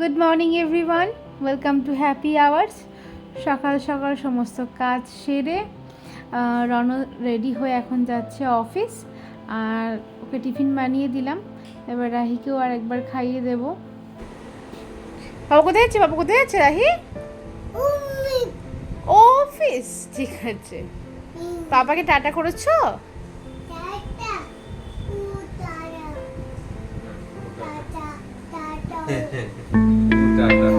Good morning everyone welcome to happy hours সকাল সকাল সমস্ত কাজ সেরে রণ রেডি হয়ে এখন যাচ্ছে অফিস আর ওকে টিফিন বানিয়ে দিলাম। এবার রাহিকেও আর একবার খাইয়ে দেব। বাবু কোথায় যাচ্ছে? বাবু কোথায় যাচ্ছে রাহি? অফিস ঠিক আছে। বাবাকে টাটা করেছ? টাটা টাটা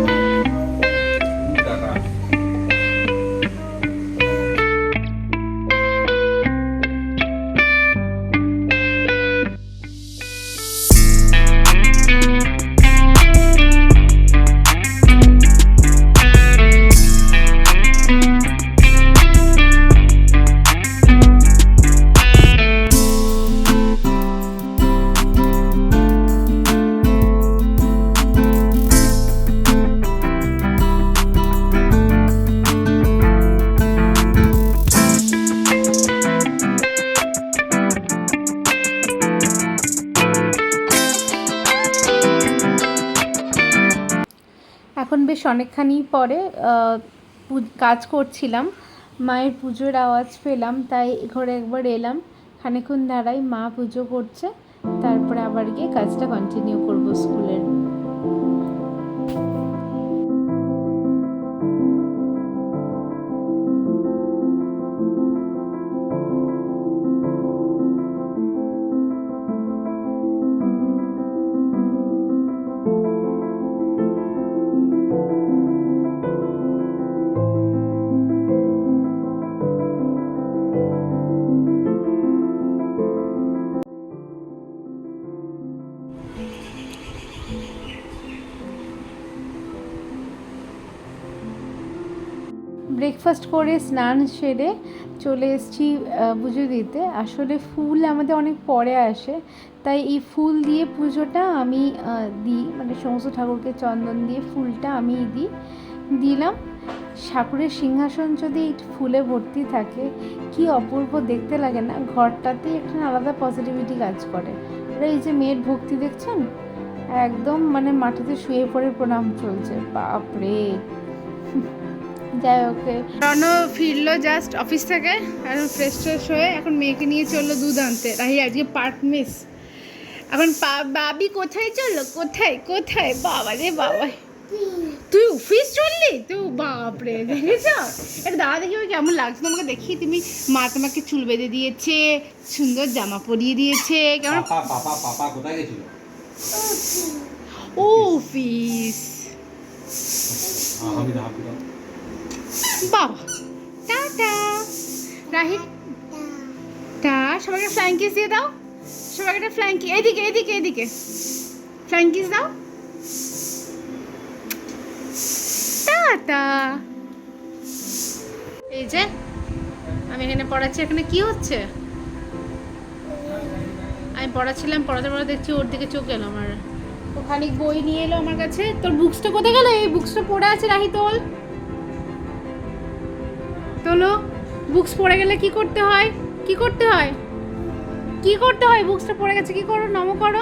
বেশ অনেকখানি পরে কাজ করছিলাম। মায়ের পুজোর আওয়াজ পেলাম, তাই ঘরে একবার এলাম। খানিক্ষণ দাঁড়াই মা পুজো করছে, তারপরে আবার গিয়ে কাজটা কন্টিনিউ করব স্কুলের ব্রেকফাস্ট করে স্নান সেরে চলে এসেছি পুজো দিতে। আসলে ফুল আমাদের অনেক পরে আসে, তাই এই ফুল দিয়ে পুজোটা আমি দিই। মানে সমস্ত ঠাকুরকে চন্দন দিয়ে ফুলটা আমি দিই। দিলাম। ঠাকুরের সিংহাসন যদি ফুলে ভর্তি থাকে, কি অপূর্ব দেখতে লাগে না? ঘরটাতেই একটা আলাদা পজিটিভিটি কাজ করে। এই যে মেয়ের ভক্তি দেখছেন? একদম মানে মাটিতে শুয়ে পড়ে প্রণাম চলছে। বাপরে! যাই ওকে রণ ফিরলো জাস্ট অফিস থেকে এখন ফ্রেশ ট্রেশ হয়ে এখন মেয়েকে নিয়ে চলল দুধ আনতে। রাহি আজকে পার্ট মিস এখন পা- বাবি কোথায় চলল? কোথায়? কোথায়? বাবা রে বাবা। তুই অফিস চললি? তুই বাপরে দেখেছ? এটা দাদা দেখি কেমন লাগছে? তোমাকে দেখি তুমি মা তোমাকে চুল বেঁধে দিয়েছে সুন্দর জামা পরিয়ে দিয়েছে কেমন? ও অফিস বাবা টাটা। রাহি টা, সবাইকে ফ্লাইং কিস দিয়ে দাও। সবাইকে একটা ফ্লাইং এদিকে এদিকে এদিকে। ফ্লাইং দাও। টাটা। এই যে, আমি এখানে পড়াচ্ছি। এখানে কি হচ্ছে? আমি পড়াচ্ছিলাম, পড়াতে পড়াতে দেখছি ওর দিকে চোখ গেল আমার। ওখানে বই নিয়ে এলো আমার কাছে। তোর বুকসটা কোথায় গেল? এই বুকসটা পড়ে আছে রাহি তোল তোলো বুকস পড়ে গেলে কি করতে হয়? কি করতে হয়? কি করতে হয়? বুকসটা পড়ে গেছে, কি করো? নম করো।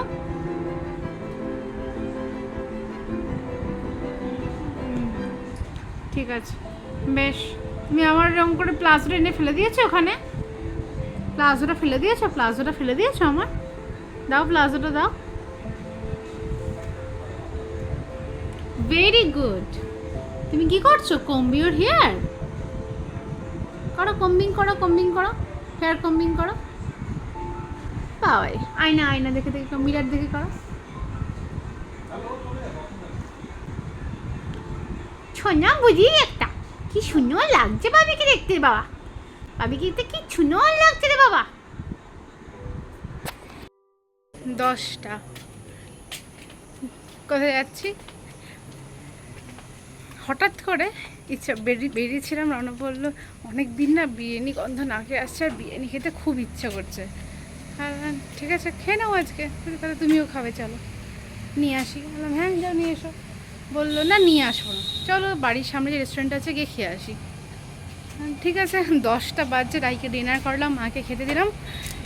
ঠিক আছে। বেশ। তুমি আমার রং করে প্লাজোটা এনে ফেলে দিয়েছ ওখানে? প্লাজোটা ফেলে দিয়েছ? প্লাজোটা ফেলে দিয়েছ আমার? দাও প্লাজোটা দাও। ভেরি গুড তুমি কি করছ? কম্ব ইউর হেয়ার করো, কম্বিং করো কম্বিং করো হেয়ার কম্বিং করো। বাবাই, আয়না আয়না দেখে দেখে মিরার দেখে করো। ছোনা বুঝি একটা, কি সুন্দর লাগছে বাবিকে দেখতে বাবা? বাবিকে দেখতে কি সুন্দর লাগছে রে বাবা? দশটা। কোথায় যাচ্ছি? হঠাৎ করে ইচ্ছা বেরিয়ে বেরিয়েছিলাম রওনা বলল অনেক দিন না বিরিয়ানি গন্ধ নাকে আসছে আর বিরিয়ানি খেতে খুব ইচ্ছা করছে। আর ঠিক আছে খেয়ে নাও আজকে। তাহলে তুমিও খাবে চলো। নিয়ে আসি। বললাম হ্যাঁ যাও নিয়ে এসো। বলল না নিয়ে আসব না। চলো বাড়ির সামনে যে রেস্টুরেন্ট আছে গিয়ে খেয়ে আসি। ঠিক আছে দশটা বাজছে রাইকে ডিনার করলাম মাকে খেতে দিলাম।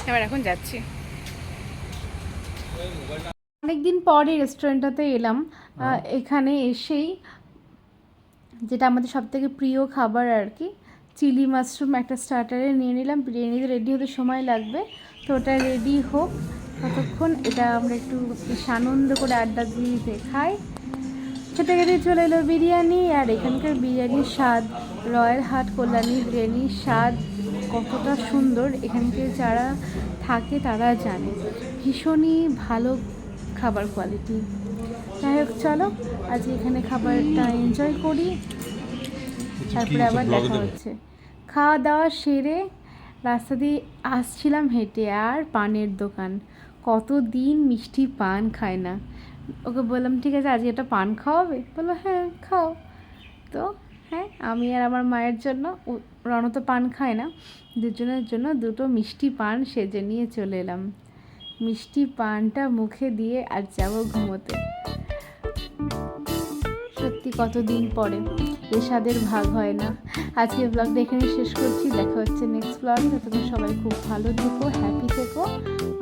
এবার এখন যাচ্ছি। অনেকদিন পরে রেস্টুরেন্টটাতে এলাম। এখানে এসেই যেটা আমাদের সব থেকে প্রিয় খাবার আর কি। চিলি মাশরুম একটা স্টার্টারে নিয়ে নিলাম বিরিয়ানিতে রেডি হতে সময় লাগবে। তো ওটা রেডি হোক। ততক্ষণ এটা আমরা একটু আনন্দ করে আড্ডা দিয়ে খাই খেতে খেতে চলে এলো বিরিয়ানি, আর এখানকার বিরিয়ানির স্বাদ রয়্যাল হাট কল্যাণী বিরিয়ানির স্বাদ কতটা সুন্দর এখানকে যারা থাকে তারা জানে। ভীষণই ভালো খাবার কোয়ালিটি যাই হোক, চলো আজ এখানে খাবারটা এনজয় করি। তারপরে আবার দেখা হচ্ছে। খাওয়া দাওয়া সেরে রাস্তা দিয়ে আসছিলাম হেঁটে আর পানের দোকান। কত দিন মিষ্টি পান খায় না। ওকে বললাম ঠিক আছে আজকে একটা পান খাওয়াবে? বলল হ্যাঁ খাও। তো হ্যাঁ আমি আর আমার মায়ের জন্য রণ তো পান খায় না। দুজনের জন্য দুটো মিষ্টি পান সেজে নিয়ে চলে এলাম। মিষ্টি পানটা মুখে দিয়ে আর যাব ঘুমোতে। সত্যি কতদিন পরে? এসাদের ভাগ হয় না। আজকে ব্লগটা এখানে শেষ করছি। দেখা হচ্ছে নেক্সট ব্লগে ততক্ষণ সবাই খুব ভালো থেকো হ্যাপি থেকো,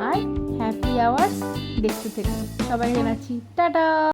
আর হ্যাপি আওয়ার্স দেখতে থেকো। সবাই জানাচ্ছি, টাটা!